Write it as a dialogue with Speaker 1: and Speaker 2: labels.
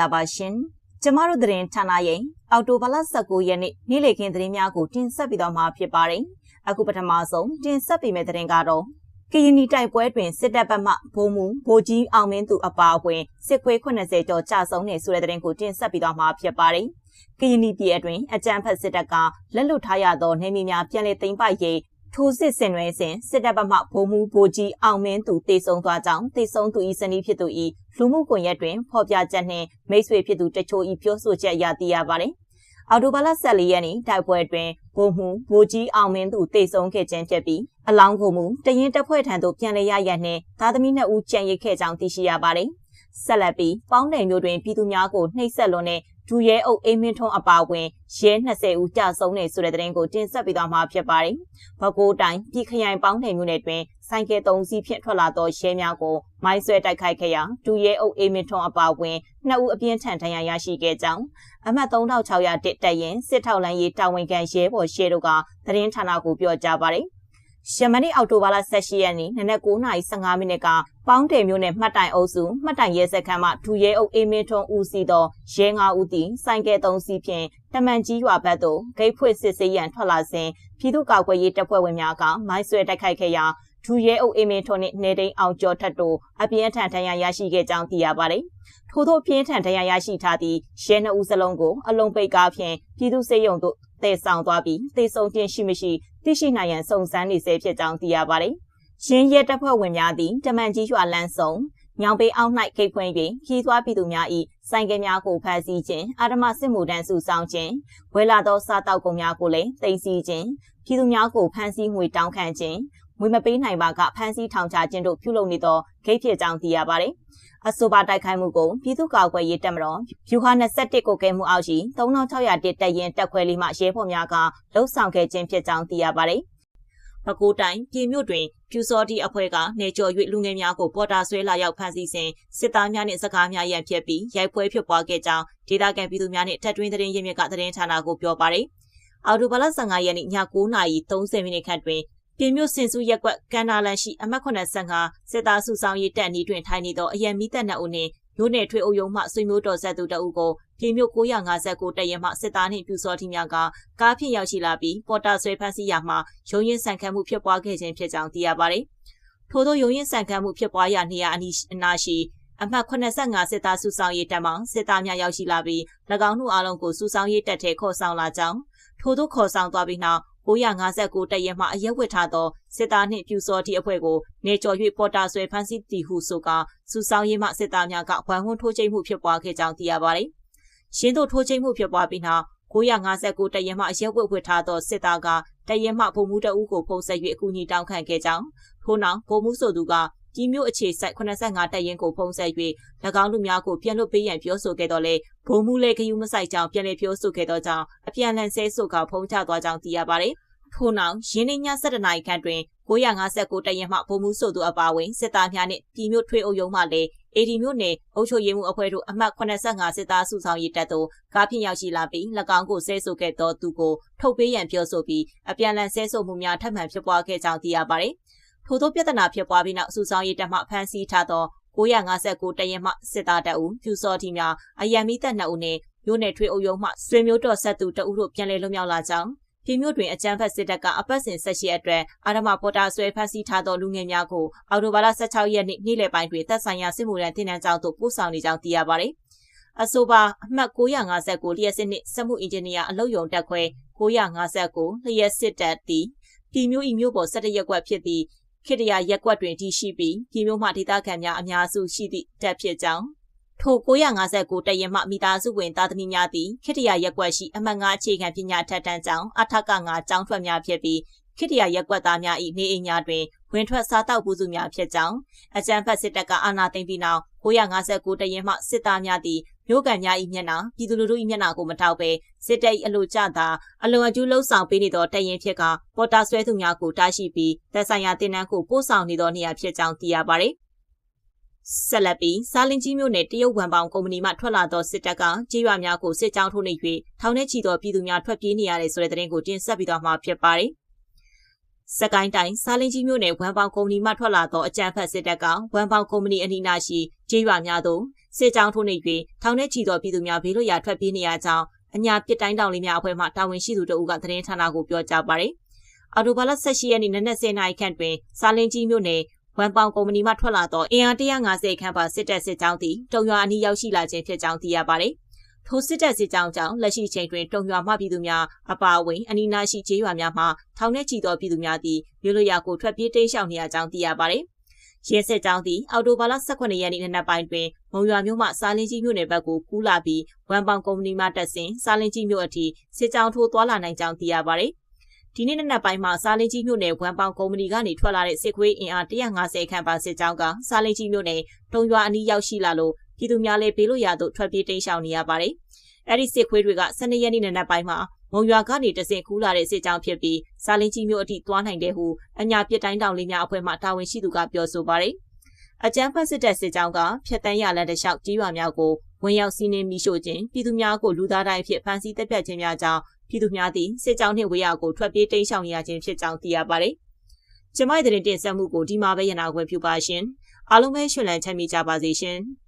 Speaker 1: ္ဂလာပါရှင်။ကျမတို့သတင်းဌာနရဲ့အော်တိုဘာလ19ရက်နေ့နေ့လည်ခင်းသတင်းများကိုတင်ဆက်ပြီးတော့မှာဖြစ်ပါတယ်။အခုပထမဆုံးတင်ဆက်ပေးမယ့်သတင်းကတော့ကရင်နီတိုက်ပွဲတွင်စစ်တပ်ဘက်မှဗိုလ်မှူးဗိုလ်ကြီးအောင်မင်းသူအပါအဝင်စစ်ခွေး80ကျော်ကြာဆုံးနေဆိုတဲ့သတင်းကိုတင်ဆက်ပြီးတော့မှာဖြစ်ပါတယ်။ကရင်နီပြည်အတွင်းအကြမ်းဖက်စစ်တပ်ကလက်လွတ်ထားရသောနေမြေများပြန်လည်သိမ်းပိုက်ရေး ထိုးစစ်ဆင်နွှဲစဉ်စစ်တပ်ဘက်မှဗိုလ်မှူးဗိုလ်ကြီးအောင်မင်းသူတေဆုံးသွားကြောင်းတေဆုံးသူ၏ဇနီးဖြစ်သူ၏လူမှုကွန်ရက်တွင်ဖော်ပြချက်နှင့်မိတ်ဆွေဖြစ်သူတချို့၏ပြောဆိုချက်အရသိရပါတယ်။အော်တိုဘာလ14ရက်နေ့တိုက်ပွဲတွင်ဗိုလ်မှူးဗိုလ်ကြီးအောင်မင်းသူတေဆုံးခဲ့ခြင်းဖြစ်ပြီးအလောင်းကိုမူတရင်တပ်ဖွဲ့ထံသို့ပြန်လည်ရရနှင့်သားသမီးနှစ်ဦးကြံရစ်ခဲ့ကြောင်းသိရှိရပါတယ်။ ဆက်လက်ပြီးပေါင်းနယ်မျိုးတွင်ပြည်သူများကိုနှိပ်စက်လွန်တဲ့ဒူရဲအုပ်အိမ်မင်းထွန်းအပါအဝင်ရဲ20ဦးကြာဆုံးနေဆိုတဲ့သတင်းကိုတင်ဆက်ပေးသွားမှာဖြစ်ပါတယ်။ဘကိုးတိုင်းပြည်ခရိုင်ပေါင်းနယ်မျိုးနယ်တွင်ဆိုင်ကယ်၃စီးဖြင့်ထွက်လာသောရဲများကိုမိုင်းဆွဲတိုက်ခိုက်ခဲ့ရာဒူရဲအုပ်အိမ်မင်းထွန်းအပါအဝင်2ဦးအပြင်းထန်ဒဏ်ရာရရှိခဲ့ကြောင်းအမှတ်3600တက်တက်ရင်စစ်ထောက်လန်းရေးတာဝန်ခံရဲဘော်ရှဲတို့ကသတင်းဌာနကိုပြောကြားပါတယ်။ ရှမနေ့အောက်တိုဘာလ18ရက်နေ့နနက်9:15မိနစ်ကပေါင်းတယ်မျိုးနဲ့မှတ်တိုင်အုပ်စုမှတ်တိုင်ရဲစခန်းမှဒူရဲအုပ်အေးမင်းထွန်းဦးစီးသောရဲ9ဦးသည်စိုင်းကဲ3စီးဖြင့်တမန်ကြီးရွာဘက်သို့ဂိတ်ဖွင့်စစ်ဆေးရန်ထွက်လာစဉ်ပြည်သူ့ကာကွယ်ရေးတပ်ဖွဲ့ဝင်များကမိုင်းဆွဲတိုက်ခိုက်ခဲ့ရာဒူရဲအုပ်အေးမင်းထွန်းနှင့်နေတိန်အောင်ကျော်ထက်တို့အပြင်းထန်ဒဏ်ရာရရှိခဲ့ကြောင်းသိရပါတယ်။ထို့သောပြင်းထန်ဒဏ်ရာရရှိထားသည့်ရဲနှစ်ဦးစလုံးကိုအလုံးပိတ်ကားဖြင့်ပြည်သူ့စေယုံတို့တည်ဆောင်သွားပြီးတေဆုံခြင်းရှိမရှိ သိရှိနိုင်ရန်စုံစမ်းနေဆဲဖြစ်ကြောင်းသိရပါတယ်။ရင်းရဲတပ်ဖွဲ့ဝင်များသည်တမန်ကြီးရွာလန်းဆောင်ညောင်ပေးအောင်၌ခိတ်ဖွင့်၍ခီးသွားပြည်သူများ၏ဆိုင်ကယ်များကိုဖမ်းဆီးခြင်းအာဓမစစ်မှုတန်းစုဆောင်ခြင်းဝဲလာသောစားတောက်ကုန်များကိုလည်းတင်စီခြင်းပြည်သူများကိုဖမ်းဆီးငွေတောင်းခံခြင်း ငွေမပေးနိုင်ပါကဖမ်းဆီးထောင်ချခြင်းတို့ပြုလုပ်နေသောဂိတ်ဖြစ်ကြောင်းသိရပါတယ်။အဆိုပါတိုက်ခိုက်မှုကိုပြည်သူ့ကာကွယ်ရေးတပ်မတော်ဖြူဟာ21ကိုကဲမှုအောက်ရှိ3600တက်တက်ရင်တက်ခွဲလေးမှရဲဖော်များကလှုပ်ဆောင်ခဲ့ခြင်းဖြစ်ကြောင်းသိရပါတယ်။ပဲခူးတိုင်းပြည်မြို့တွင်ပြူစောတီအဖွဲ့ကနေကျော်၍လူငယ်များကိုပေါ်တာဆွဲလာရောက်ဖမ်းဆီးစဉ်စစ်သားများနှင့်စကားများရန်ဖြစ်ပြီးရိုက်ပွဲဖြစ်ပွားခဲ့ကြောင်းဒေသခံပြည်သူများနှင့်ထပ်တွင်းသတင်းရင်းမြစ်ကသတင်းဌာနကိုပြောပါရယ်။အော်တိုဘလ15ရက်နေ့ည9:30မိနစ်ခန့်တွင် ပြည်မြို့စင်စုရက်ကွက်ကန္နာလန်ရှိအမှတ်85စစ်သားစုဆောင်ရေးတပ်နီးတွင်ထိုင်နေသောအရန်မီတပ်နှစ်ဦးနှင့်မြို့နယ်ထွေအုပ်ရုံးမှဆွေမျိုးတော်ဆက်သူတအုပ်ကိုပြည်မြို့959တပ်ရဲမှစစ်သားနှင့်ပြူစောတိများကကားဖြင့်ရောက်ရှိလာပြီးပေါ်တာဆွဲဖမ်းဆီးရာမှရုံရင်ဆန်ခတ်မှုဖြစ်ပွားခဲ့ခြင်းဖြစ်ကြောင်းသိရပါသည်။ထို့သောရုံရင်ဆန်ခတ်မှုဖြစ်ပွားရာနေရာအနီးအနားရှိအမှတ်85စစ်သားစုဆောင်ရေးတပ်မှစစ်သားများရောက်ရှိလာပြီး၎င်းတို့အားလုံးကိုစုဆောင်ရေးတပ်ထဲခေါ်ဆောင်လာကြောင်းထို့သောခေါ်ဆောင်သွားပြီးနောက် 959တပ်ရဲမှအရက်ဝစ်ထားသောစစ်သားနှင့်ပြူစောတိအဖွဲ့ကိုနေကျော်၍ပေါ်တာဆွဲဖမ်းဆီးသည်ဟုဆိုကာစူဆောင်ရေးမှစစ်သားများကဝမ်ဝန်းထိုးချိတ်မှုဖြစ်ပွားခဲ့ကြောင်းသိရပါသည်။ရှင်းတို့ထိုးချိတ်မှုဖြစ်ပွားပြီးနောက်959တပ်ရဲမှအရက်ဝစ်ဝစ်ထားသောစစ်သားကတပ်ရဲမှဗိုလ်မှူးတအုပ်ကိုဖုံးဆက်၍အကူအညီတောင်းခံခဲ့ကြောင်းထို့နောက်ဗိုလ်မှူးဆိုသူက ကြီးမျိုးအခြေစိုက်85တပ်ရင်းကိုဖုံးဆက်၍၎င်းလူများကိုပြန်လွတ်ပေးရန်ပြောဆိုခဲ့တော့လေဘုံမှုလေခယူးမဆိုင်ကြောင်းပြန်လည်ပြောဆိုခဲ့သောကြောင့်အပြန်လန်ဆဲဆိုကဖုံးချသွားကြောင်းသိရပါတယ်။ထို့နောက်ရင်းနှီးည7နာရီခန့်တွင်959တပ်ရင်းမှဗိုလ်မှူးဆိုသူအပါအဝင်စစ်သားများနှင့်ပြည်မြို့ထွေးအုပ်ရုံးမှလည်းအေဒီမြို့နယ်အုပ်ချုပ်ရေးမှူးအဖွဲ့တို့အမှတ်85စစ်သားစုဆောင်ရေးတပ်သို့ကားဖြင့်ရောက်ရှိလာပြီး၎င်းကိုဆဲဆိုခဲ့သောသူကိုထုတ်ပေးရန်ပြောဆိုပြီးအပြန်လန်ဆဲဆိုမှုများထပ်မံဖြစ်ပွားခဲ့ကြောင်းသိရပါတယ်။ ထို့သောပြဿနာဖြစ်ပွားပြီးနောက်စုဆောင်ရေးတပ်မှဖမ်းဆီးထားသော959တရင်မှစစ်သားတပ်ဦးဖြူစောတီများအယံမီတပ်2ဦးနှင့်မြို့နယ်ထွေအုပ်ရုံးမှဆွေမျိုးတော်ဆက်သူတဦးတို့ပြန်လည်လွတ်မြောက်လာကြောင်းပြည်မြို့တွင်အကြမ်းဖက်စစ်တပ်ကအပတ်စဉ်ဆက်ရှိအတွက်အာရမပေါ်တာဆွဲဖမ်းဆီးထားသောလူငယ်များကိုအော်တိုဘာလ16ရက်နေ့နေ့လယ်ပိုင်းတွင်တပ်ဆိုင်ရာစစ်မှုထမ်းတင်နန်းကျောင်းသို့ပို့ဆောင်နေကြောင်းသိရပါသည်။အဆိုပါအမှတ်959လျှက်စစ်နှင့်စက်မှုအင်ဂျင်နီယာအလုပ်ရုံတက်ခွဲ959လျှက်စစ်တပ်သည်ပြည်မြို့ဤမြို့ပေါ်17ရက်ကွက်ဖြစ်သည့် ခေတ္တရာရက်ကွက်တွင်တည်ရှိပြီးပြည်မြို့မှဒေသခံများအများစုရှိသည့်တပ်ဖြစ်ကြောင်းထို959တရင်မှမိသားစုဝင်သားသမီးများသည်ခေတ္တရာရက်ကွက်ရှိအမှတ်5အခြေခံပညာထက်တန်းကျောင်းအထက်က5ကျောင်းထွက်များဖြစ်ပြီးခေတ္တရာရက်ကွက်သားများ၏နေအိမ်များတွင်ဝင်ထွက်စားတောက်ပူစုများဖြစ်ကြောင်းအကြံဖတ်စစ်တပ်ကအာဏာသိမ်းပြီးနောက် 959တရင်မှစစ်သားများသည်မြို့ကန်များ၏မျက်နှာပြည်သူလူထု၏မျက်နှာကိုမထောက်ဘဲစစ်တပ်၏အလိုကျသာအလွန်အကျူးလှုံ့ဆော်ပေးနေသောတရင်ဖြစ်ကပေါ်တာဆွဲသူများကိုတားရှိပြီးတပ်ဆိုင်ရာတင်နန်းကိုပို့ဆောင်နေသောနေရာဖြစ်ကြောင်းသိရပါသည်ဆက်လက်ပြီးစာလင်ကြီးမြို့နယ်တရုတ်ဝန်ပေါင်ကုမ္ပဏီမှထွက်လာသောစစ်တပ်ကကြေးရွာများကိုစစ်ကြောင်းထိုးနေ၍ထောင်ထဲချီသောပြည်သူများထွက်ပြေးနေရတဲ့ဆိုတဲ့သတင်းကိုတင်ဆက်ပြီးတော့မှဖြစ်ပါတယ်စကိုင်းတိုင်းစားလင်းကြီးမြို့နယ်ဝမ်ပေါင်ကုမ္ပဏီမှထွက်လာသောအကြမ်းဖက်စစ်တပ်ကဝမ်ပေါင်ကုမ္ပဏီအနီးနားရှိ ကျေးရွာများသို့စစ်ကြောင်းထိုးနေ၍ထောင်ထဲချီသောပြည်သူများဘေးလွတ်ရာထွက်ပြေးနေရကြောင်းအညာပစ်တိုင်းတောင်လေးများအဖွဲ့မှတာဝန်ရှိသူတို့ကသတင်းဌာနကိုပြောကြားပါတယ်။အော်တိုဘာလ18ရက်နေ့နနက်10:00နာရီခန့်တွင်စားလင်းကြီးမြို့နယ်ဝမ်ပေါင်ကုမ္ပဏီမှထွက်လာသောအင်အား150ခန့်ပါစစ်တပ်စစ်ကြောင်းသည်တုံရွာအနီးရောက်ရှိလာခြင်းဖြစ်ကြောင်းသိရပါတယ်။ထိုစစ်တပ်စစ်ကြောင်းကြောင့်လက်ရှိချိန်တွင်တုံရွာမှပြည်သူများအပါအဝင်အနီးနားရှိကျေးရွာများမှထောင်ထဲချီသောပြည်သူများသည်မြို့လျာကိုထွက်ပြေးတိမ်းရှောင်နေရကြောင်းသိရပါတယ်။ ရဲစစ်ကြောင်းသည်အော်တိုဘာလ18ရက်နေ့နက်ပိုင်းတွင်မုံရွာမြို့မှစားလင်းကြီးမြို့နယ်ဘက်ကိုကူးလာပြီးဝမ်ပေါင်ကုမ္ပဏီမှတက်ဆင်စားလင်းကြီးမြို့အထိစစ်ကြောင်းထိုးသွားလာနိုင်ကြောင်းသိရပါတယ်။ဒီနေ့နက်ပိုင်းမှာစားလင်းကြီးမြို့နယ်ဝမ်ပေါင်ကုမ္ပဏီကနေထွက်လာတဲ့စစ်ခွေးအင်အား150ခန့်ပါစစ်ကြောင်းကစားလင်းကြီးမြို့နယ်တုံရွာအနီးရောက်ရှိလာလို့ပြည်သူများလည်းဘေးလွတ်ရာသို့ထွက်ပြေးတိမ်းရှောင်နေရပါတယ်။အဲဒီစစ်ခွေးတွေက12ရက်နေ့နက်ပိုင်းမှာ မုံရွာကနေတဆင့်ကူးလာတဲ့စစ်ကြောင်းဖြစ်ပြီးစားလင်းကြီးမြို့အထိသွားနိုင်တဲ့ဟုအညာပစ်တိုင်းတောင်လေးများအဖွဲ့မှတာဝန်ရှိသူကပြောဆိုပါတယ်။အကြမ်းဖက်စစ်တပ်စစ်ကြောင်းကဖျက်တမ်းရလန်တလျှောက်ကြီးရွာများကိုဝင်ရောက်စီးနင်းမိရှို့ခြင်းပြည်သူများကိုလူသားတိုင်းဖြစ်ဖမ်းဆီးတပ်ဖြတ်ခြင်းများကြောင့်ပြည်သူများသည်စစ်ကြောင်းနှင့်ဝေးရာကိုထွက်ပြေးတိမ်းရှောင်နေရခြင်းဖြစ်ကြောင်းသိရပါတယ်။ကျမရဲ့တင်ဆက်မှုကိုဒီမှာပဲရနာခွင့်ပြုပါရှင်။အားလုံးပဲရှင်လန်းချမ်းမြေ့ကြပါစေရှင်။